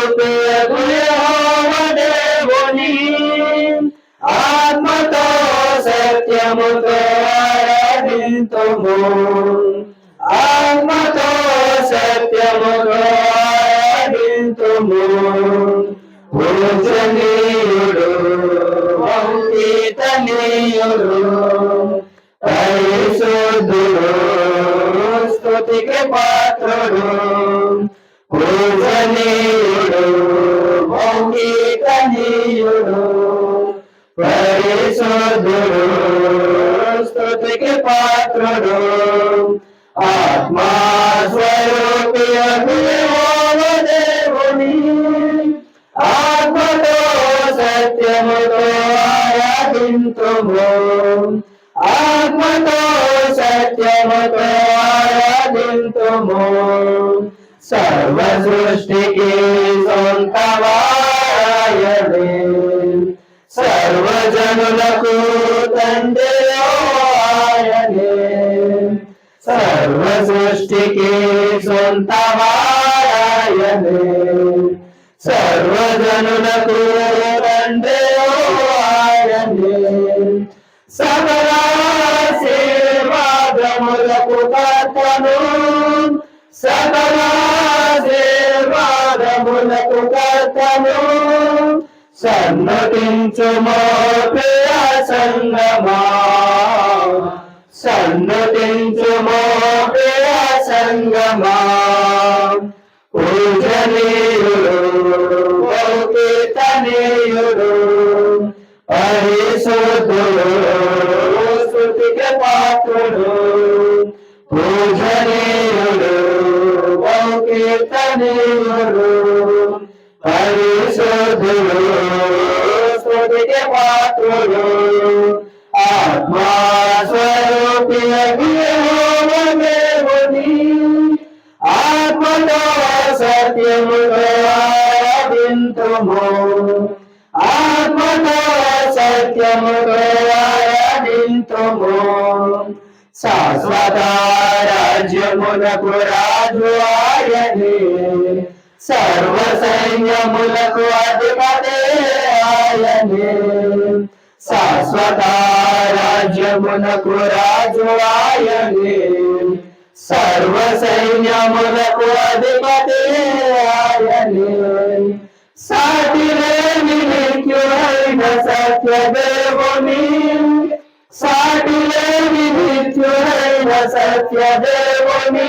ఆత్మస్వరూపియగుని ఆత్మతో సత్యముతో ఆరాధింతుము ఆత్మతో సత్యముతో ఆరాధింతుము పూజనీయుడు వంకితనీయుడు పరిశుద్ధుడు स्तुति के पात्र आत्मा स्वरूप देवनी आत्मा तो सत्यम तो आया किंतु आत्मा तो सत्यम तो సత్యముతో ఆరాధింతుము సర్వ సృష్టికి సొంతవాయనే సర్వజనులకు తండ్రి ఆయనే సర్వ సృష్టికి సొంతవాయనే సర్వజనులకు తండ్రి సకల కర్తను సన్నతించుమో ప్రియ సంగమా సన్నతించుమో ప్రియ సంగమా పూజనీయుడు కీర్తనీయుడు పరిశుద్ధుడు కీర్తనీయుడు పరిశుద్ధుడు స్తుతికి పాత్రుడు దేవుని ఆత్మతో సత్యముతో ఆరాధింతుము ఆత్మతో సత్యముతో ఆరాధింతుము శాశ్వత రాజ్యమునకు రాజు ఆయనే. సర్వ సైన్యములకు అధిపతి ఆయనే శాశ్వత రాజ్యమునకు రాజు ఆయనే సర్వ సైన్యములకు అధిపతి ఆయనే సాటిలేని నిత్యుడైన సత్యదేవుని సాటిలేని నిత్యుడైన సత్యదేవుని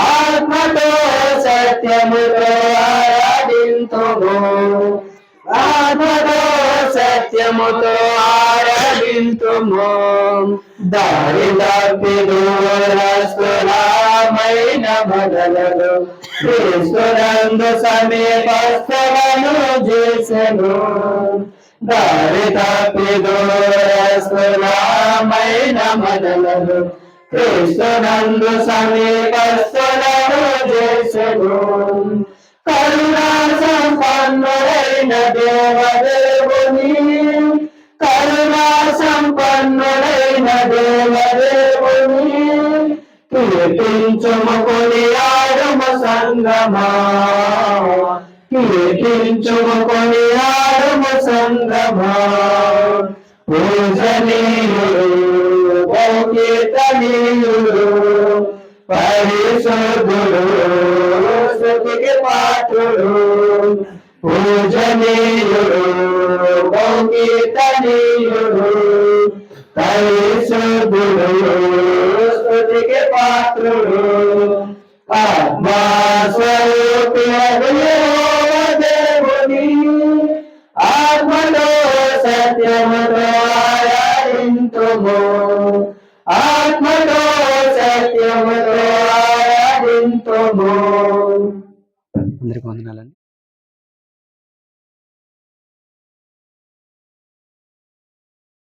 ఆత్మతో సత్యముతో ఆరాధింతుము. ఆత్మతో సత్యముతో ఆరాధింతుము దారి తప్పి దూరస్తులమైన మొదలలు క్రీస్తునందు సమీపస్థలను చేసెను. దారి తప్పి దూరస్తులమైన మొదలలు క్రీస్తునందు చేసెను కరుణా సంపన్నుడైన దేవదేవుని కరుణా సంపన్నుడైన దేవదేవుని కీర్తించుముకొని ఆడుమ సంగమా. కీర్తించుముకొని ఆడుమ సంగమా పూజనీయుడు కీర్తనీయుడు పరిశుద్ధుడు స్తుతికి పాత్రుడు పూజనీయుడు కీర్తనీయుడు పరిశుద్ధుడు స్తుతికి పాత్రుడు సత్యముతో ఆరాధింతుము ఆత్మతో సత్యముతో ఆరాధింతుము అందరికి వందనాలండి.